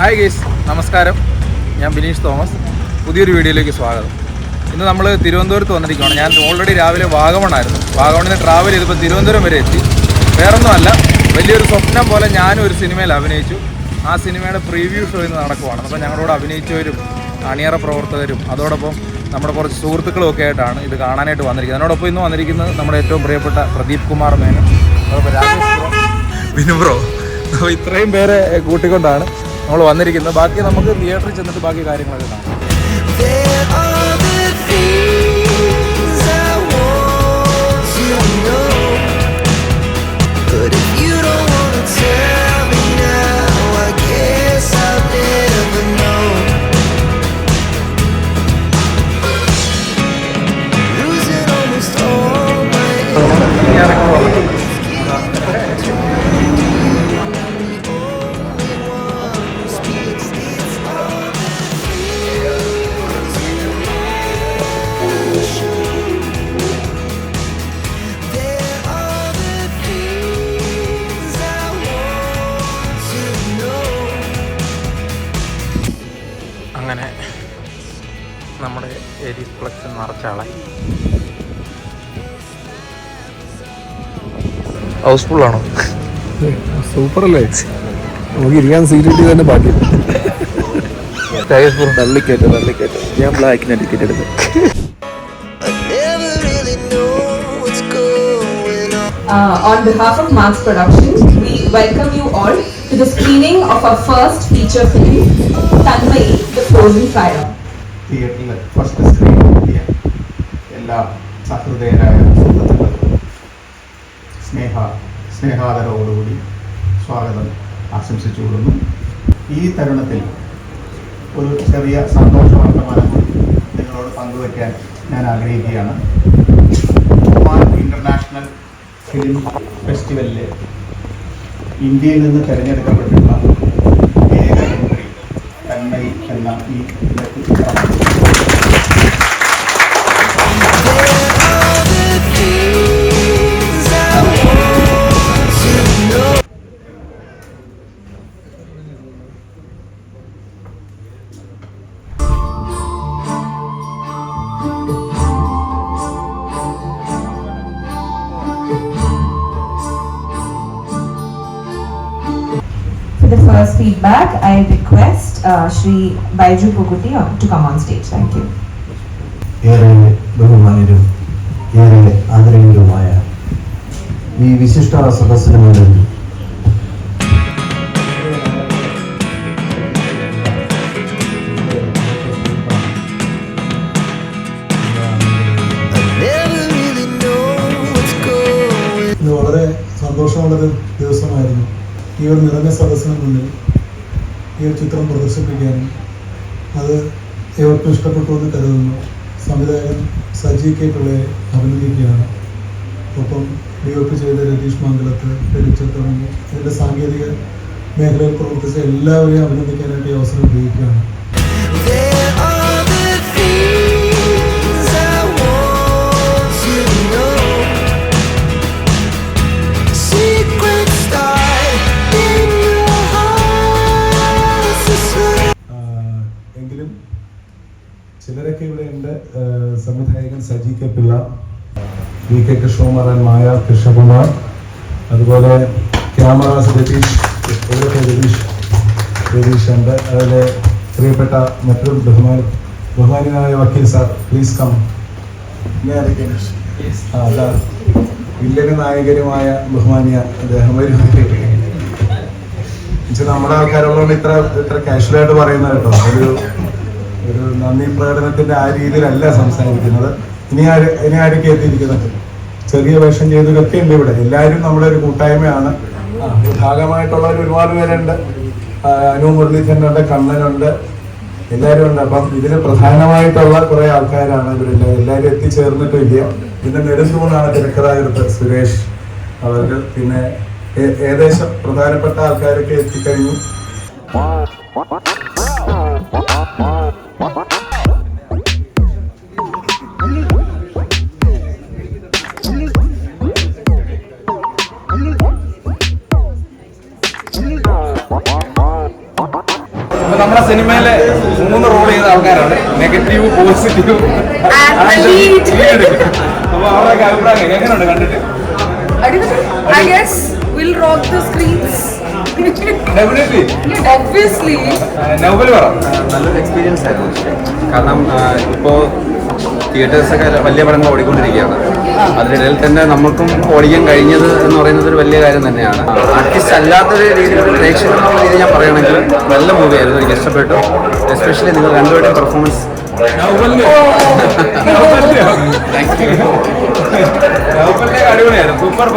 Hi guys നമസ്കാരം. ഞാൻ Bineesh Thomas. പുതിയൊരു വീഡിയോയിലേക്ക് സ്വാഗതം. ഇന്ന് നമ്മൾ തിരുവനന്തപുരത്ത് വന്നിരിക്കുകയാണ്. ഞാൻ ഓൾറെഡി രാവിലെ വാഗമണായിരുന്നു വാഗമണിൽ നിന്ന് ട്രാവൽ ചെയ്തപ്പോൾ തിരുവനന്തപുരം വരെ എത്തി. വേറൊന്നുമല്ല വലിയൊരു സ്വപ്നം പോലെ ഞാനും ഒരു സിനിമയിൽ അഭിനയിച്ചു. ആ സിനിമയുടെ പ്രീവ്യൂ ഷോ ഇന്ന് നടക്കുവാണ്. അപ്പോൾ ഞങ്ങളോട് അഭിനയിച്ചവരും അണിയറ പ്രവർത്തകരും അതോടൊപ്പം നമ്മുടെ കുറച്ച് സുഹൃത്തുക്കളും ഒക്കെ ആയിട്ടാണ് ഇത് കാണാനായിട്ട് വന്നിരിക്കുന്നത്. അതിനോടൊപ്പം ഇന്ന് വന്നിരിക്കുന്നത് നമ്മുടെ ഏറ്റവും പ്രിയപ്പെട്ട പ്രദീപ് കുമാർ മേനൻ. അതോടൊപ്പം രാജേഷ് ബ്രോ. വിനു ബ്രോ അപ്പോൾ ഇത്രയും പേരെ കൂട്ടിക്കൊണ്ടാണ് നമ്മൾ വന്നിരിക്കുന്നത്. ബാക്കി നമുക്ക് തിയേറ്ററിൽ ചെന്നിട്ട് ബാക്കി കാര്യങ്ങളൊക്കെ കാണാം. നമ്മുടെ ഫ്ലക്സ് നിറച്ചാളെ ഹൗസ്ഫുൾ ആണോ സൂപ്പർ അല്ലേ നമുക്ക് ഇരിക്കാൻ സീറ്റ് കിട്ടി തന്നെ ബാക്കി തള്ളിക്കയറ്റം തള്ളിക്കയറ്റം ഞാൻ ബ്ലാക്കിന് ticket on. Uh, on behalf of Max Productions, we welcome you all to the screening of our first feature film, Tanmay, The Frozen Fire. തിയേറ്ററിൽ ഫസ്റ്റ് സ്ക്രീൻ എത്തിയ എല്ലാ സഹൃദയരായ സുഹൃത്തുക്കൾക്കും സ്നേഹ സ്നേഹാദരവോടുകൂടി സ്വാഗതം ആശംസിച്ചുകൊള്ളുന്നു. ഈ തരുണത്തിൽ ഒരു ചെറിയ സന്തോഷ വർത്തമാനം നിങ്ങളോട് പങ്കുവയ്ക്കാൻ ഞാൻ ആഗ്രഹിക്കുകയാണ്. ഒമാൻ ഇന്റർനാഷണൽ ഫിലിം ഫെസ്റ്റിവലിൽ ഇന്ത്യയിൽ നിന്ന് തിരഞ്ഞെടുക്കപ്പെട്ടിട്ടുള്ള ഏക തന്മയി എന്ന ഈ uh, Baiju Puguti on- to come on stage. Thank you. ഏറെ ബഹുമാനരും ഏറെ ആദരണീയരുമായ ഈ വിശിഷ്ട സദസ്സിന് മുന്നിൽ വളരെ സന്തോഷമുള്ളൊരു ദിവസമായിരുന്നു ഈ ഒരു നിറഞ്ഞ സദസ്സിന് മുന്നിൽ ഈ ഒരു ചിത്രം പ്രദർശിപ്പിക്കാനും അത് ഏവർക്കും ഇഷ്ടപ്പെട്ടു എന്ന് കരുതുന്നു. സംവിധായകൻ സജി കെ പിള്ളയെ അഭിനന്ദിക്കുകയാണ്. ഒപ്പം ഡി ഒ പി ചെയ്ത രതീഷ് മംഗലത്ത് തുടങ്ങി. ഇതിന്റെ സാങ്കേതിക മേഖലയിൽ പ്രവർത്തിച്ച എല്ലാവരെയും അഭിനന്ദിക്കാനായിട്ട് ഈ അവസരം ഉപയോഗിക്കുകയാണ്. Saji K Pillai V K Krishnakumaran Maya Krishnakumar അതുപോലെ ക്യാമറ രതീഷ് രതീഷ് രതീഷ് ഉണ്ട് അതിലെ പ്രിയപ്പെട്ട മറ്റൊരു ബഹുമാന ബഹുമാനിയായ വക്കീൽ സാർ പ്ലീസ് കം വില്ലന് നായകരുമായ ബഹുമാനിയ അദ്ദേഹം നമ്മുടെ ആൾക്കാരുള്ളതുകൊണ്ട് ഇത്ര ഇത്ര കാഷ്വലായിട്ട് പറയുന്നത് കേട്ടോ. ഒരു ഒരു നന്ദി പ്രകടനത്തിന്റെ ആ രീതിയിലല്ല സംസാരിക്കുന്നത്. ഇനി ആര് ഇനി ആരൊക്കെ എത്തിയിരിക്കുന്നത് ചെറിയ വേഷം ചെയ്തവരൊക്കെ ഉണ്ട് ഇവിടെ. എല്ലാവരും നമ്മുടെ ഒരു കൂട്ടായ്മയാണ് ഭാഗമായിട്ടുള്ളവർ ഒരുപാട് പേരുണ്ട്. അനു മുരളീധരനുണ്ട് കണ്ണനുണ്ട്. എല്ലാവരും ഉണ്ട്. അപ്പം ഇതിന് പ്രധാനമായിട്ടുള്ള കുറെ ആൾക്കാരാണ് ഇവരെല്ലാം എല്ലാവരും എത്തിച്ചേർന്നിട്ടില്ല. പിന്നെ നെടുന്തൂണാണ് തിരക്കഥാകൃത്ത് സുരേഷ് അവർക്ക്. പിന്നെ ഏകദേശം പ്രധാനപ്പെട്ട ആൾക്കാരൊക്കെ എത്തിക്കഴിഞ്ഞു. സിനിമയിലെ മൂന്ന് റോൾ ചെയ്ത ആൾക്കാരാണ്. നെഗറ്റീവ് പോസിറ്റീവ് അപ്പൊ അവരുടെ അഭിപ്രായം എങ്ങനെയുണ്ട് കണ്ടിട്ട്? I guess we'll rock the screens. Definitely obviously നൗബൽ പറ. നല്ലൊരു എക്സ്പീരിയൻസ് ആയിരുന്നു. കാരണം ഇപ്പോൾ തിയേറ്റേഴ്സൊക്കെ വലിയ പടങ്ങൾ ഓടിക്കൊണ്ടിരിക്കുകയാണ്. അതിനിടയിൽ തന്നെ നമുക്കും ഓടിക്കാൻ കഴിഞ്ഞത് എന്ന് പറയുന്നത് ഒരു വലിയ കാര്യം തന്നെയാണ്. ആർട്ടിസ്റ്റ് അല്ലാത്തൊരു രീതിയിൽ പ്രേക്ഷകർ എന്നുള്ള രീതിയിൽ ഞാൻ പറയുകയാണെങ്കിൽ നല്ല മൂവിയായിരുന്നു. എനിക്ക് ഇഷ്ടപ്പെട്ടു. എസ്പെഷ്യലി നിങ്ങൾ രണ്ടുപേരുടെ പെർഫോമൻസ് അടിപൊളിയായിരുന്നു. സൂപ്പർ.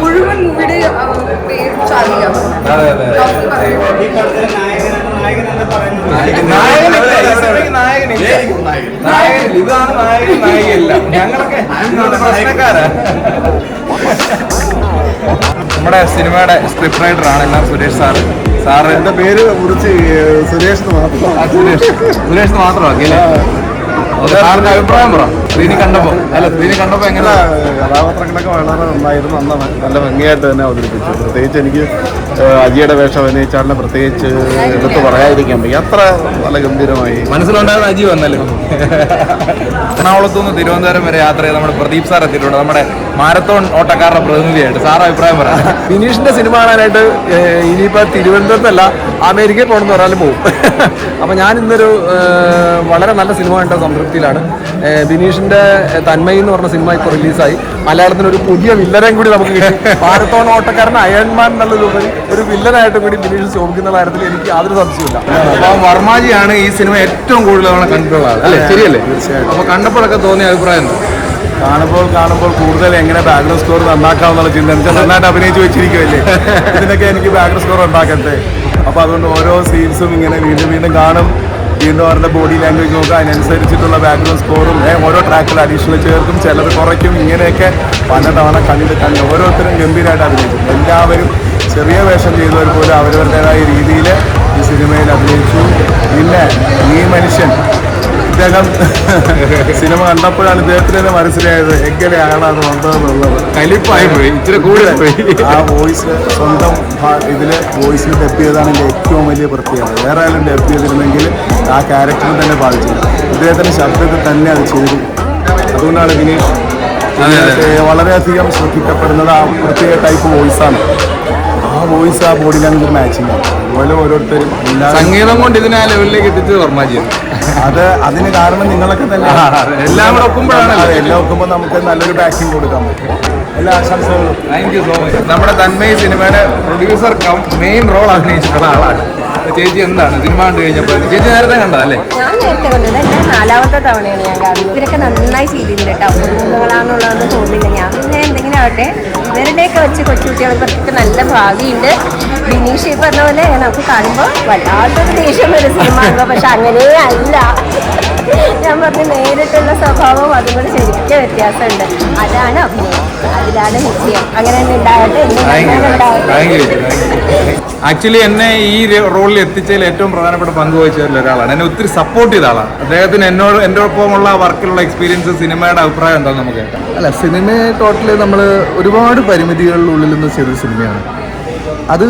മുഴുവൻ മൂവിയുടെ പേര് ചാർലിയാണ് അതെ അതെ നായകനില്ല. ഇതാണ് നായകൻ നായികയല്ല ഞങ്ങളൊക്കെ പ്രശ്നക്കാരാ. നമ്മുടെ സിനിമയുടെ സ്ക്രിപ്റ്റ് റൈറ്റർ ആണ് എല്ലാം സുരേഷ് സാറ്. സാറ് എന്റെ പേര് കുറിച്ച് സുരേഷ് മാത്രം സുരേഷ്. സുരേഷ് മാത്രമാക്കി അല്ലേ? സാറിന്റെ അഭിപ്രായം പറ. സ്ക്രീനിൽ കണ്ടപ്പോൾ അല്ല സ്ക്രീനിൽ കണ്ടപ്പോൾ എങ്ങനെ? കഥാപാത്രങ്ങളൊക്കെ വളരെ നന്നായിരുന്നു. അന്ന് നല്ല ഭംഗിയായിട്ട് തന്നെ അവതരിപ്പിച്ചു. പ്രത്യേകിച്ച് എനിക്ക് അജിയുടെ വേഷം അഭിനയിച്ചാളിനെ പ്രത്യേകിച്ച് എടുത്ത് പറയാതിരിക്കാൻ വയ്യ. അത്ര നല്ല ഗംഭീരമായി. മനസ്സിലുണ്ടായിരുന്ന അജി വന്നല്ലോ? എറണാകുളത്തു നിന്ന് തിരുവനന്തപുരം വരെ യാത്ര ചെയ്ത് നമ്മുടെ പ്രദീപ് സാർ എത്തിയിട്ടുണ്ട്. നമ്മുടെ മാരത്തോൺ ഓട്ടക്കാരുടെ പ്രതിനിധിയായിട്ട്. സാർ അഭിപ്രായം പറയാം ബിനീഷിന്റെ സിനിമ കാണാനായിട്ട് ഇനിയിപ്പോൾ ഇനിയിപ്പോ തിരുവനന്തപുരത്തല്ല അമേരിക്കയിൽ പോകണമെന്ന് പറഞ്ഞാലും പോകും അപ്പൊ ഞാൻ ഇന്നൊരു വളരെ നല്ല സിനിമ കണ്ട സംതൃപ്തിയിലാണ്. ഏഹ്, ഏഹ്, തന്മയി എന്ന് പറഞ്ഞ സിനിമ ഇപ്പോൾ റിലീസായി. മലയാളത്തിന് ഒരു പുതിയ വില്ലനെയും കൂടി നമുക്ക് കിട്ടി. മാരത്തോൺ ഓട്ടക്കാരൻ അയൺമാൻ എന്നുള്ളതിലുപരി ഒരു വില്ലനായിട്ട് കൂടി ബിനീഷ് ശോഭിക്കുന്ന കാര്യത്തിൽ എനിക്ക് യാതൊരു സംശയമില്ല അപ്പൊ വർമാജിയാണ് ഈ സിനിമ ഏറ്റവും കൂടുതൽ തവണ കണ്ടിട്ടുള്ള ആൾ അല്ലേ? ശരിയല്ലേ? അപ്പൊ കണ്ടപ്പോഴൊക്കെ തോന്നിയ അഭിപ്രായം കാണുമ്പോൾ കാണുമ്പോൾ കൂടുതൽ എങ്ങനെ ബാക്ക്ഗ്രൗണ്ട് സ്കോർ നന്നാക്കാമെന്നുള്ള ചിന്ത. എനിക്ക് നന്നായിട്ട് അഭിനയിച്ച് വെച്ചിരിക്കുമല്ലേ ഇതിനൊക്കെ എനിക്ക് ബാക്ക്ഗ്രൗണ്ട് സ്കോർ ഉണ്ടാക്കട്ടെ? അപ്പോൾ അതുകൊണ്ട് ഓരോ സീൻസും ഇങ്ങനെ വീണ്ടും വീണ്ടും കാണും. വീണ്ടും അവരുടെ ബോഡി ലാംഗ്വേജ് നോക്കുക അതിനനുസരിച്ചിട്ടുള്ള ബാക്ക്ഗ്രൗണ്ട് സ്കോറും ഓരോ ട്രാക്കിൽ അഡീഷണൽ ചേർക്കും ചിലത് കുറയ്ക്കും ഇങ്ങനെയൊക്കെ പലതവണ കണ്ട് കണ്ട് ഓരോരുത്തരും ഗംഭീരമായിട്ട് അഭിനയിച്ചു എല്ലാവരും ചെറിയ വേഷം ചെയ്തവർ പോലും അവരവരുടേതായ രീതിയിൽ ഈ സിനിമയിൽ അഭിനയിച്ചു. പിന്നെ ഈ മനുഷ്യൻ ഇദ്ദേഹം സിനിമ കണ്ടപ്പോഴാണ് ഇദ്ദേഹത്തിന് തന്നെ മനസ്സിലായത് എങ്ങനെയാണ് അത് വന്നതെന്നുള്ളത്. കലിപ്പായി പോയി ഇച്ചിരി കൂടുതൽ പോയി. ആ വോയിസ് സ്വന്തം ഇതിൽ വോയിസിൽ ഡെപ്പ് ചെയ്തതാണ് എന്റെ ഏറ്റവും വലിയ പ്രത്യേകത. വേറെ ആരും ഡെപ്പ് ചെയ്തിരുന്നെങ്കിൽ ആ ക്യാരക്ടറിനെ തന്നെ ബാധിച്ചു ഇദ്ദേഹത്തിന്റെ ശബ്ദത്തിൽ തന്നെ അത് ചെയ്തു. അതുകൊണ്ടാണ് ഇതിന് വളരെയധികം ശ്രദ്ധിക്കപ്പെടുന്നത് ആ പ്രത്യേക ടൈപ്പ് വോയിസാണ്. ആ വോയിസ് ആ ബോഡി ലാംഗ്വേജ് മാച്ചിങ് അതുപോലെ ഓരോരുത്തരും സംഗീതം കൊണ്ട് ഇതിനെ ആ ലെവലിലേക്ക് എത്തിച്ചത് വർമാജിയാണ് അത് അതിന് കാരണം നിങ്ങളൊക്കെ തന്നെ. എല്ലാം കൂടെ ഒക്കുമ്പോഴാണ് എല്ലാം ഒക്കുമ്പോൾ നമുക്ക് നല്ലൊരു ബാക്കിംഗ് കൊടുക്കാൻ പറ്റും എല്ലാ ആശംസകളും. താങ്ക് യു സോ മച്ച് നമ്മുടെ തന്മയ സിനിമയുടെ പ്രൊഡ്യൂസർ കം മെയിൻ റോൾ അഭിനയിച്ചിട്ടുള്ള ആളാണ്. ചേച്ചി എന്താണ്? സിനിമ കണ്ടു കഴിഞ്ഞപ്പോൾ ചേച്ചി നേരത്തെ കണ്ടതല്ലേ ഞാൻ നേരത്തെ കണ്ടത്. എന്റെ നാലാമത്തെ തവണയാണ് ഞാൻ കാണുന്നത്. ഇവരൊക്കെ നന്നായി ചെയ്തിട്ടുണ്ട് കേട്ടോ. തോന്നില്ല ഞാൻ പിന്നെ എന്തെങ്കിലും ആവട്ടെ. ഇവരുടെയൊക്കെ വെച്ച് കൊച്ചുകുട്ടികൾക്കൊക്കെ നല്ല ഭാവിയുണ്ട്. ബിനീഷ് ഈ പറഞ്ഞ പോലെ നമുക്ക് കാണുമ്പോൾ വല്ലാത്തൊരു ദേഷ്യം വരും സിനിമ ആകുമ്പോൾ പക്ഷെ അങ്ങനെ അല്ല. ഞാൻ പറഞ്ഞ നേരിട്ടുള്ള സ്വഭാവം അതും കൂടെ ശരിക്കും വ്യത്യാസമുണ്ട്. അതാണ് അഭിനയം. അതിലാണ് വിജയം. അങ്ങനെ തന്നെ ഉണ്ടാകട്ടെ. എന്നെ താങ്ക് ആക്ച്വലി എന്നെ ഈ റോളിൽ എത്തിച്ചതിൽ ഏറ്റവും പ്രധാനപ്പെട്ട പങ്ക് വഹിച്ചതിൽ ഒരാളാണ്. എന്നെ ഒത്തിരി സപ്പോർട്ട് ചെയ്ത ആളാണ്. അദ്ദേഹത്തിന് എന്നോട് എന്റെ ഒപ്പമുള്ള വർക്കിലുള്ള എക്സ്പീരിയൻസ് സിനിമയുടെ അഭിപ്രായം എന്താ നമുക്ക് അല്ല സിനിമ ടോട്ടലി നമ്മൾ ഒരുപാട് പരിമിതികളിലുള്ളിൽ നിന്ന് ചെയ്ത സിനിമയാണ് അത്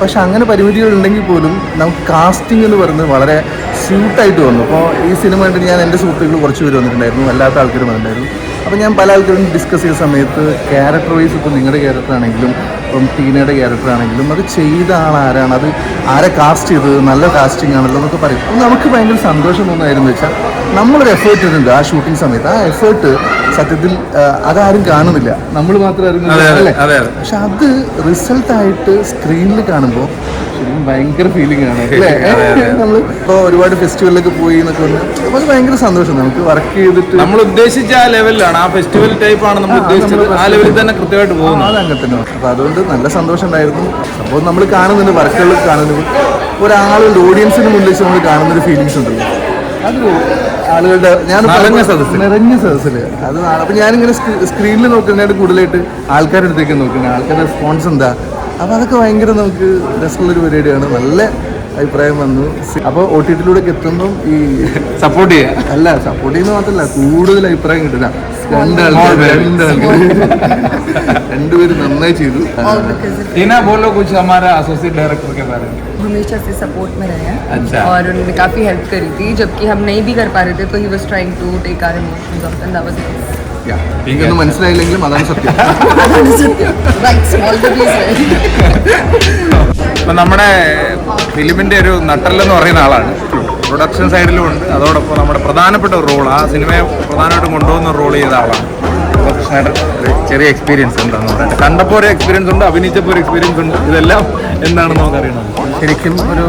പക്ഷെ അങ്ങനെ പരിമിതികൾ ഉണ്ടെങ്കിൽ പോലും നമുക്ക് കാസ്റ്റിംഗ് എന്ന് പറയുന്നത് വളരെ സ്യൂട്ടായിട്ട് വന്നു. അപ്പോൾ ഈ സിനിമ കണ്ടിട്ട് ഞാൻ എന്റെ സുഹൃത്തുക്കൾ കുറച്ച് പേര് വന്നിട്ടുണ്ടായിരുന്നു. അല്ലാത്ത ആൾക്കാർ വന്നിട്ടുണ്ടായിരുന്നു. അപ്പോൾ ഞാൻ പല ആൾക്കാരും ഡിസ്കസ് ചെയ്ത സമയത്ത് ക്യാരക്ടർ വൈസ് ഇപ്പോൾ നിങ്ങളുടെ ക്യാരക്ടർ ആണെങ്കിലും ഇപ്പം ടീനയുടെ ക്യാരക്ടർ ആണെങ്കിലും അത് ചെയ്ത ആൾ ആരാണ്? അത് ആരെ കാസ്റ്റ് ചെയ്തത്? നല്ല കാസ്റ്റിംഗ് ആണല്ലോ എന്നൊക്കെ പറയും. നമുക്ക് ഭയങ്കര സന്തോഷം തോന്നുമായിരുന്നു വെച്ചാൽ നമ്മളൊരു എഫേർട്ട് ഇടുന്നുണ്ട് ആ ഷൂട്ടിംഗ് സമയത്ത്. ആ എഫേർട്ട് സത്യത്തിൽ ആ, അതാരും കാണുന്നില്ല. നമ്മൾ മാത്രം അല്ലേ? പക്ഷെ അത് റിസൾട്ട് ആയിട്ട് സ്ക്രീനിൽ കാണുമ്പോൾ ശരിക്കും ഭയങ്കര ഫീലിംഗ് ആണ്. നമ്മൾ ഇപ്പോൾ ഒരുപാട് ഫെസ്റ്റിവലിലൊക്കെ പോയി എന്നൊക്കെ പറഞ്ഞാൽ അപ്പോൾ ഭയങ്കര സന്തോഷം. നമുക്ക് വർക്ക് ചെയ്തിട്ട് നമ്മൾ ഉദ്ദേശിച്ച ആ ലെവലിലാണ് ആ ഫെസ്റ്റിവൽ ടൈപ്പ് ആണ് നമ്മൾ ഉദ്ദേശിച്ചത്. ആ ലെവലിൽ തന്നെ കൃത്യമായിട്ട് പോകുന്നു. അത് അങ്ങനെ തന്നെ. അപ്പോൾ അതുകൊണ്ട് നല്ല സന്തോഷം ഉണ്ടായിരുന്നു അപ്പോൾ നമ്മൾ കാണുന്നുണ്ട് വർക്കുകൾ കാണുന്നുണ്ട്. ഒരാളുടെ ഓഡിയൻസിന് മുന്നിൽ നമ്മൾ കാണുന്നൊരു ഫീലിങ്സ് ഉണ്ടല്ലോ ആളുകളുടെ ഞാൻ നിറഞ്ഞ സദസ്സിൽ. നിറഞ്ഞ സദസ്സിൽ അത് അപ്പം ഞാനിങ്ങനെ സ്ക്രീനിൽ നോക്കുന്നതിനായിട്ട് കൂടുതലായിട്ട് ആൾക്കാരുടെ അടുത്തേക്ക് നോക്കുന്നത് ആൾക്കാരുടെ റെസ്പോൺസ് എന്താ? അപ്പോൾ അതൊക്കെ ഭയങ്കര നമുക്ക് രസമുള്ളൊരു പരിപാടിയാണ്. നല്ല അഭിപ്രായം വന്നു. അപ്പോൾ ഒ ടി ടിയിലൂടെ എത്തുമ്പം ഈ സപ്പോർട്ട് ചെയ്യുക അല്ല സപ്പോർട്ട് ചെയ്യുന്ന മാത്രമല്ല കൂടുതൽ അഭിപ്രായം കിട്ടില്ല രണ്ടുപേരും നന്നായി ചെയ്തു all because of टीना बोलो कुछ हमारा एसोसिएट डायरेक्टर के बारे में हमेशा से सपोर्ट में रहे हैं अच्छा। और उन्होंने काफ़ी हेल्प करी थी जबकि हम नहीं भी कर पा रहे थे तो he was trying to take our emotions off and that was എനിക്കൊന്നും മനസ്സിലായില്ലെങ്കിലും അതാണ് സത്യം राइट स्मॉल बेबीज ഇപ്പം നമ്മുടെ ഫിലിമിൻ്റെ ഒരു നട്ടല്ലെന്ന് പറയുന്ന ആളാണ് പ്രൊഡക്ഷൻ സൈഡിലും ഉണ്ട്. അതോടൊപ്പം നമ്മുടെ പ്രധാനപ്പെട്ട ഒരു റോൾ ആ സിനിമയെ പ്രധാനമായിട്ടും കൊണ്ടുപോകുന്ന റോൾ ചെയ്ത ആളാണ്. ഒരു ചെറിയ എക്സ്പീരിയൻസ് ഉണ്ടെന്ന് പറയുന്നത് കണ്ടപ്പോൾ ഒരു എക്സ്പീരിയൻസ് ഉണ്ട് അഭിനയിച്ചപ്പോൾ ഒരു എക്സ്പീരിയൻസ് ഉണ്ട്. ഇതെല്ലാം എന്താണെന്ന് നമുക്കറിയണം ശരിക്കും ഒരു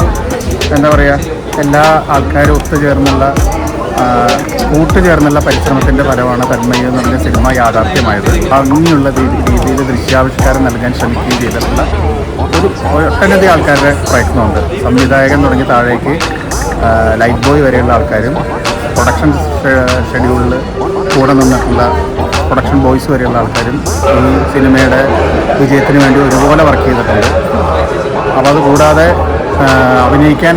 എന്താ പറയുക എല്ലാ ആൾക്കാരും ഒത്തുചേർന്നുള്ള കൂട്ടുചേർന്നുള്ള പരിശ്രമത്തിന്റെ ഫലമാണ് തന്മയ എന്ന് പറഞ്ഞ സിനിമ യാഥാർത്ഥ്യമായത്. ഭംഗിയുള്ള രീതി- രീതിയിൽ ദൃശ്യാവിഷ്കാരം നൽകാൻ ശ്രമിക്കുകയും ചെയ്തിട്ടുള്ള ഒരു ഒട്ടനവധി ആൾക്കാരുടെ പ്രയത്നമുണ്ട്. സംവിധായകൻ തുടങ്ങി താഴേക്ക് ലൈറ്റ് ബോയ് വരെയുള്ള ആൾക്കാരും പ്രൊഡക്ഷൻ ഷെഡ്യൂളിൽ കൂടെ നിന്നിട്ടുള്ള പ്രൊഡക്ഷൻ ബോയ്സ് വരെയുള്ള ആൾക്കാരും ഈ സിനിമയുടെ വിജയത്തിന് വേണ്ടി ഒരുപോലെ വർക്ക് ചെയ്തിട്ടുണ്ട്. അപ്പോൾ അതുകൂടാതെ അഭിനയിക്കാൻ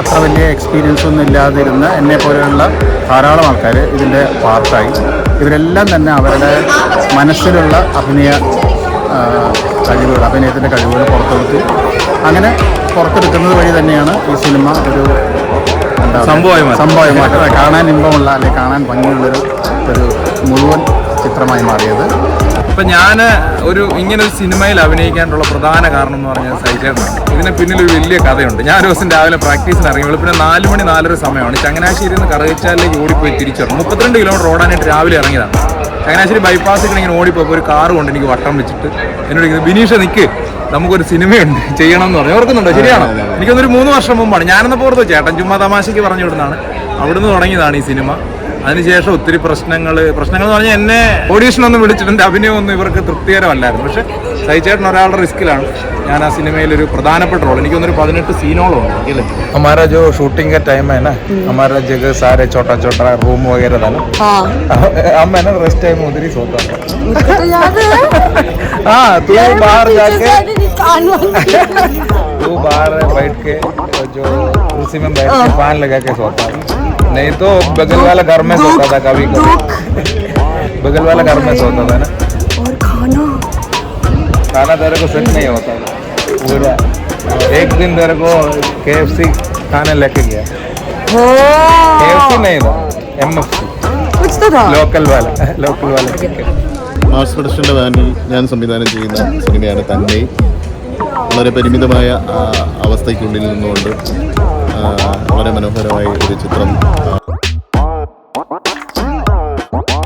അത്ര വലിയ എക്സ്പീരിയൻസ് ഒന്നും ഇല്ലാതിരുന്ന എന്നെ പോലെയുള്ള ധാരാളം ആൾക്കാർ ഇതിന്റെ പാർട്ടായി. ഇവരെല്ലാം തന്നെ അവരുടെ മനസ്സിലുള്ള അഭിനയ കഴിവുകൾ അഭിനയത്തിന്റെ കഴിവുകൾ പുറത്തെടുത്തു. അങ്ങനെ പുറത്തെടുക്കുന്നത് വഴി തന്നെയാണ് ഈ സിനിമ ഒരു സംഭവമായി. സംഭവമായി കാണാൻ ഇമ്പമുള്ള അല്ലെങ്കിൽ കാണാൻ ഭംഗിയുള്ളൊരു ഒരു മുഴുവൻ ചിത്രമായി മാറിയത്. ഇപ്പം ഞാൻ ഒരു ഇങ്ങനെ ഒരു സിനിമയിൽ അഭിനയിക്കാനുള്ള പ്രധാന കാരണം എന്ന് പറഞ്ഞാൽ സൈചേട്ടനാണ് ഇതിന് പിന്നിൽ ഒരു വലിയ കഥയുണ്ട്. ഞാൻ ഒരു ദിവസം രാവിലെ പ്രാക്ടീസിന് ഇറങ്ങി വെളുപ്പിന് നാല് മണി നാലര സമയമാണ്. ചങ്ങനാശ്ശേരിയിൽ നിന്ന് കറുകച്ചാലിലേക്ക് ഓടിപ്പോയി തിരിച്ചു മുപ്പത്തിരണ്ട് കിലോമീറ്റർ ഓടാനായിട്ട് രാവിലെ ഇറങ്ങിയതാണ്. ചങ്ങനാശ്ശേരി ബൈപ്പാസിൽ ഇങ്ങനെ ഓടിപ്പോയപ്പോൾ ഒരു കാറ് കൊണ്ട് എനിക്ക് വട്ടം വെച്ചിട്ട് എന്നോട് ഇങ്ങനെ, ബിനീഷ നിൽക്ക് നമുക്കൊരു സിനിമയുണ്ട്. ചെയ്യണം എന്ന് പറഞ്ഞു ഓർക്കുന്നുണ്ടോ ശരിയാണോ? എനിക്കൊന്നൊരു മൂന്ന് വർഷം മുമ്പാണ്. ഞാനെന്ന് ഓർത്തു ചേട്ടൻ ചുമ്മാ തമാശയ്ക്ക് പറഞ്ഞു വിടുന്നതാണ്. അവിടുന്ന് തുടങ്ങിയതാണ് ഈ സിനിമ. അതിനുശേഷം ഒത്തിരി പ്രശ്നങ്ങൾ പ്രശ്നങ്ങൾ എന്ന് പറഞ്ഞാൽ എന്നെ ഓഡീഷനൊന്നും വിളിച്ചിട്ടുണ്ട് അഭിനയം ഒന്നും ഇവർക്ക് തൃപ്തികരമല്ലായിരുന്നു. പക്ഷേ ചേട്ടൻ ഒരാളുടെ റിസ്ക്കിലാണ് ഞാൻ ആ സിനിമയിൽ ഒരു പ്രധാനപ്പെട്ട റോൾ എനിക്കൊന്നൊരു പതിനെട്ട് സീനോളം ഉണ്ട് അല്ലേ हमारा जो शूटिंग का टाइम है ना हमारा जगह सारे छोटा छोटा रूम वगैरह था ना हम है ना रेस्ट टाइम उधर ही सोता था हाँ तू बाहर जाके तू बाहर बैठ के जो कुर्सी में बैठ के पान लगा के सोता था नहीं तो बगल वाला घर में सोता था कभी कभी बगल वाला घर में सोता था ना और खाना खाना तेरे को सेट नहीं होता था पूरा एक दिन तेरे को के खाने लेके गया के नहीं था एम एफ सी कुछ तो था लोकल वाला लोकल वाला चिकन മാസ് പ്രൊഡക്ഷൻ്റെ ബാനറിൽ ഞാൻ സംവിധാനം ചെയ്യുന്ന സിനിമയാണ് തന്നൈ വളരെ പരിമിതമായ ആ, അവസ്ഥയ്ക്കുള്ളിൽ നിന്നുകൊണ്ട് ആ, വളരെ മനോഹരമായ ഒരു ചിത്രം ആ,